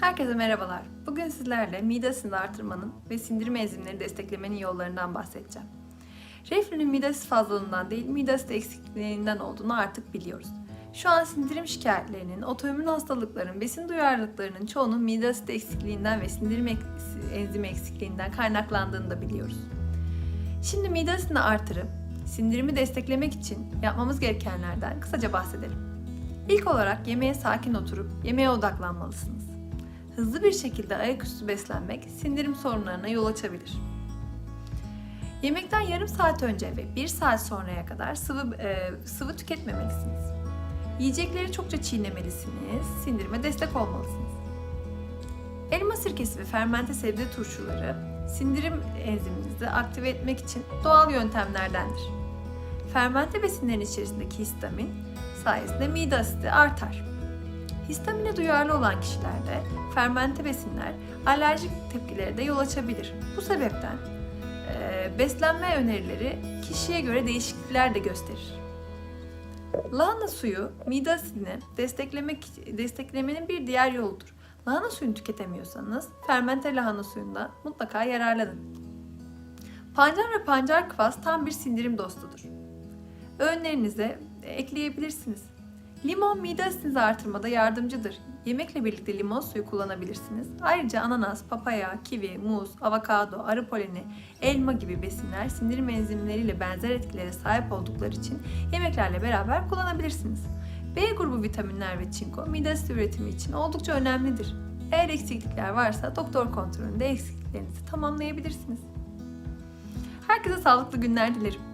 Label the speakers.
Speaker 1: Herkese merhabalar. Bugün sizlerle mide asitini artırmanın ve sindirim enzimleri desteklemenin yollarından bahsedeceğim. Reflünün mide fazlalığından değil, mide asit eksikliğinden olduğunu artık biliyoruz. Şu an sindirim şikayetlerinin, otoimmün hastalıkların, besin duyarlılıklarının çoğunun mide asit eksikliğinden ve sindirim enzimi eksikliğinden kaynaklandığını da biliyoruz. Şimdi mide asitini artırıp sindirimi desteklemek için yapmamız gerekenlerden kısaca bahsedelim. İlk olarak yemeğe sakin oturup yemeğe odaklanmalısınız. Hızlı bir şekilde ayaküstü beslenmek sindirim sorunlarına yol açabilir. Yemekten yarım saat önce ve bir saat sonraya kadar sıvı e, sıvı tüketmemelisiniz. Yiyecekleri çokça çiğnemelisiniz, sindirime destek olmalısınız. Elma sirkesi ve fermente sebze turşuları sindirim enziminizi aktive etmek için doğal yöntemlerdendir. Fermente besinlerin içerisindeki histamin sayesinde mide asidi artar. Histamine duyarlı olan kişilerde fermente besinler alerjik tepkilere de yol açabilir. Bu sebepten e, beslenme önerileri kişiye göre değişiklikler de gösterir. Lahana suyu mide asidini desteklemek desteklemenin bir diğer yoludur. Lahana suyunu tüketemiyorsanız fermente lahana suyunda mutlaka yararlanın. Pancar ve pancar kıvas tam bir sindirim dostudur. Öğünlerinize ekleyebilirsiniz. Limon mide asitinizi artırmada yardımcıdır. Yemekle birlikte limon suyu kullanabilirsiniz. Ayrıca ananas, papaya, kivi, muz, avokado, arı poleni, elma gibi besinler sindirim enzimleriyle benzer etkilere sahip oldukları için yemeklerle beraber kullanabilirsiniz. B grubu vitaminler ve çinko mide asidi üretimi için oldukça önemlidir. Eğer eksiklikler varsa doktor kontrolünde eksikliklerinizi tamamlayabilirsiniz. Herkese sağlıklı günler dilerim.